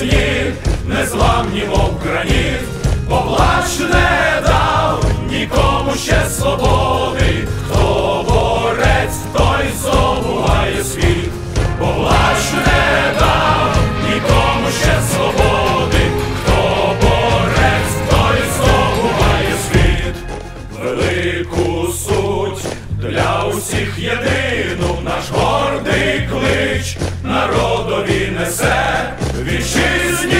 слів, незламні, мов граніт, бо не дав нікому ще свободи, хто борець, той здобуває світ, поплач не дав нікому ще свободи, хто борець, той здобуває світ, велику суть для усіх єдину наш гордий клич народові несе. Вітчизні.